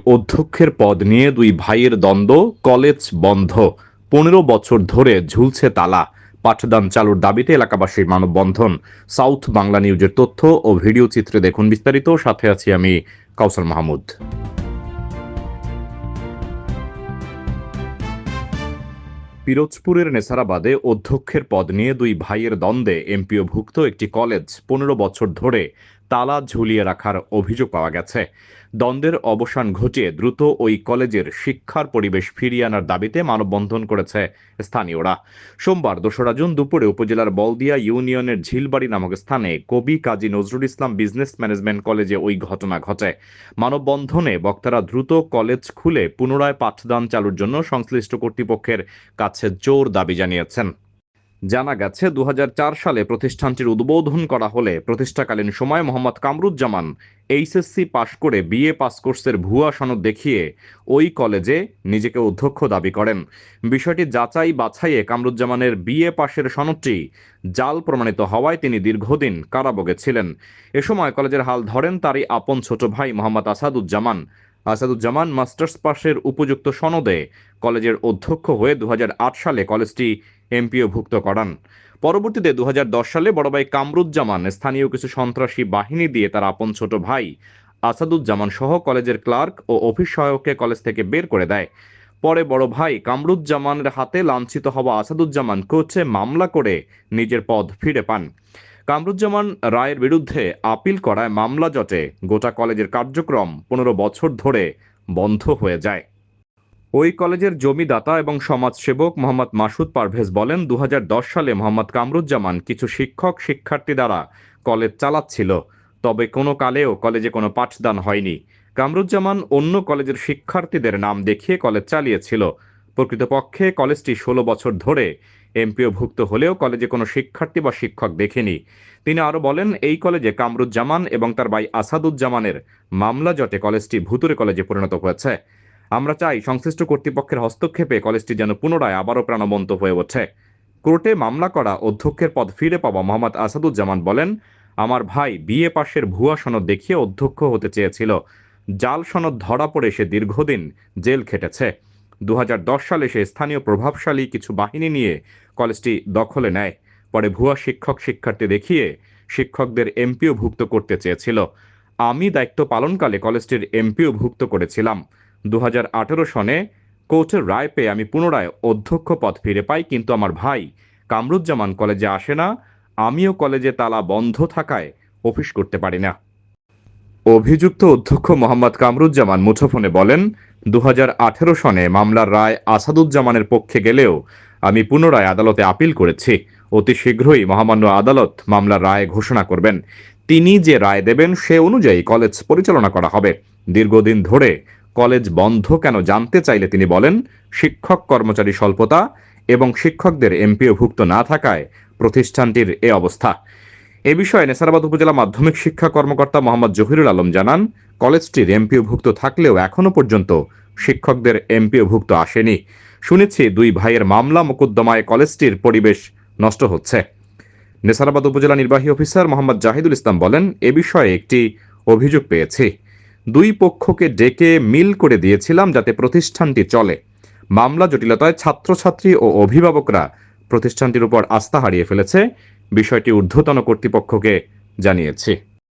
অধ্যক্ষের পদ নিয়ে দুই ভাইয়ের দ্বন্দ্ব, কলেজ বন্ধ। পনেরো বছর ধরে ঝুলছে তালা। পাঠদান চালুর দাবিতে এলাকাবাসীর মানববন্ধন। সাউথ বাংলা নিউজের তথ্য ও ভিডিও চিত্রে দেখুন বিস্তারিত। সাথে আছি আমি কাউসার মাহমুদ। পিরোজপুরের নেসারাবাদে অধ্যক্ষের পদ নিয়ে দুই ভাইয়ের দ্বন্দ্বে এমপিওভুক্ত একটি কলেজ। পনেরো বছর ধরে তালা ঝুলিয়ে রাখার অভিযোগ পাওয়া গেছে। দ্বন্দ্বের অবসান ঘটিয়ে দ্রুত ওই কলেজের শিক্ষার পরিবেশ ফিরিয়ে আনার দাবিতে মানববন্ধন করেছে স্থানীয়রা। সোমবার দোসরা জুন দুপুরে উপজেলার বলদিয়া ইউনিয়নের ঝিলবাড়ি নামক স্থানে কবি কাজী নজরুল ইসলাম বিজনেস ম্যানেজমেন্ট কলেজে ওই ঘটনা ঘটে। মানববন্ধনে বক্তারা দ্রুত কলেজ খুলে পুনরায় পাঠদান চালুর জন্য সংশ্লিষ্ট কর্তৃপক্ষের কাছে জোর দাবি জানিয়েছেন। জানা গেছে দু হাজার চার সালে প্রতিষ্ঠানটির উদ্বোধন করা হলে প্রতিষ্ঠাকালীন সময় মোহাম্মদ কামরুজ্জামান এইচএসসি পাশ করে বিএ পাস কোর্সের ভুয়া সনদ দেখিয়ে ওই কলেজে নিজেকে অধ্যক্ষ দাবি করেন। বিষয়টি যাচাই বাছাইয়ে কামরুজ্জামানের বিএ পাশের সনদটি জাল প্রমাণিত হওয়ায় তিনি দীর্ঘদিন কারাবগে ছিলেন। এ সময় কলেজের হাল ধরেন তারই আপন ছোট ভাই মোহাম্মদ আসাদুজ্জামান। আসাদুজ্জামান মাস্টার্স পাশের উপযুক্ত সনদে কলেজের অধ্যক্ষ হয়ে দুহাজার আট সালে কলেজটি এমপিওভুক্ত করান। পরবর্তীতে দুহাজার দশ সালে বড় ভাই কামরুজ্জামান স্থানীয় কিছু সন্ত্রাসী বাহিনী দিয়ে তার আপন ছোট ভাই আসাদুজ্জামান সহ কলেজের ক্লার্ক ও অফিস সহায়ককে কলেজ থেকে বের করে দেয়। পরে বড় ভাই কামরুজ্জামানের হাতে লাঞ্ছিত হওয়া আসাদুজ্জামান কোচে মামলা করে নিজের পদ ফিরে পান। কামরুজ্জামান রায়ের বিরুদ্ধে আপিল করায় মামলা জটে। গোটা কলেজের কার্যক্রম পনেরো বছর ধরে বন্ধ হয়ে যায়। ওই কলেজের জমিদাতা এবং সমাজসেবক মোহাম্মদ মাসুদ পারভেজ বলেন, দুহাজার দশ সালে মোহাম্মদ কামরুজ্জামান কিছু শিক্ষক শিক্ষার্থী দ্বারা কলেজ চালাচ্ছিল, তবে কোনো কালেও কলেজে কোনো পাঠদান হয়নি। কামরুজ্জামান অন্য কলেজের শিক্ষার্থীদের নাম দেখিয়ে কলেজ চালিয়েছিল। প্রকৃতপক্ষে কলেজটি ষোলো বছর ধরে এমপিওভুক্ত হলেও কলেজে কোনো শিক্ষার্থী বা শিক্ষক দেখেনি। তিনি আরও বলেন, এই কলেজে কামরুজ্জামান এবং তার ভাই আসাদুজ্জামানের মামলা জটে কলেজটি ভুতুরে কলেজে পরিণত হয়েছে। আমরা চাই সংশ্লিষ্ট কর্তৃপক্ষের হস্তক্ষেপে কলেজটি যেন পুনরায় আবারও প্রাণবন্ত হয়ে ওঠে। কোর্টে মামলা করা অধ্যক্ষের পদ ফিরে পাওয়া মোহাম্মদ আসাদুজ্জামান বলেন, আমার ভাই বিএ পাশের ভুয়া সনদ দেখিয়ে অধ্যক্ষ হতে চেয়েছিল। জাল সনদ ধরা পড়ে সে দীর্ঘদিন জেল খেটেছে। দু হাজার দশ সালে সে স্থানীয় প্রভাবশালী কিছু বাহিনী নিয়ে কলেজটি দখলে নেয়। পরে ভুয়া শিক্ষক শিক্ষার্থী দেখিয়ে শিক্ষকদের এমপিও ভুক্ত করতে চেয়েছিল। আমি দায়িত্ব পালনকালে কলেজটির এমপিও ভুক্ত করেছিলাম। দু সনে কোর্টের রায় পেয়ে আমি পুনরায় অধ্যক্ষ পদ ফিরে পাই, কিন্তু আমার ভাই কামরুজ্জামান কলেজে আসে না। আমিও কলেজে তালা বন্ধ থাকায় অফিস করতে পারি না। অভিযুক্ত অধ্যক্ষ মোহাম্মদ কামরুজ্জামান মুঠোফোনে বলেন দু হাজার আঠেরো সনে মামলার রায় আসাদুজ্জামানের পক্ষে গেলেও আমি পুনরায় আদালতে আপিল করেছি। অতি শীঘ্রই মহামান্য আদালত মামলার রায় ঘোষণা করবেন। তিনি যে রায় দেবেন সে অনুযায়ী কলেজ পরিচালনা করা হবে। দীর্ঘদিন ধরে কলেজ বন্ধ কেন জানতে চাইলে তিনি বলেন, শিক্ষক কর্মচারী স্বল্পতা এবং শিক্ষকদের এমপিওভুক্ত না থাকায় প্রতিষ্ঠানটির এ অবস্থা। এ বিষয়ে নেসারাবাদ উপজেলা মাধ্যমিক শিক্ষা কর্মকর্তা মোহাম্মদ জহিরুল আলম জানান কলেজটির এমপিওভুক্ত থাকলেও এখনও পর্যন্ত শিক্ষকদের এমপিওভুক্ত আসেনি। শুনেছি দুই ভাইয়ের মামলা মোকদ্দমায় কলেজটির পরিবেশ নষ্ট হচ্ছে। নেসারাবাদ উপজেলা নির্বাহী অফিসার মোহাম্মদ জাহিদুল ইসলাম বলেন, এ বিষয়ে একটি অভিযোগ পেয়েছি। দুই পক্ষকে ডেকে মিল করে দিয়েছিলাম যাতে প্রতিষ্ঠানটি চলে। মামলা জটিলতায় ছাত্রছাত্রী ও অভিভাবকরা প্রতিষ্ঠানটির উপর আস্থা হারিয়ে ফেলেছে। বিষয়টি ঊর্ধ্বতন কর্তৃপক্ষকে জানিয়েছি।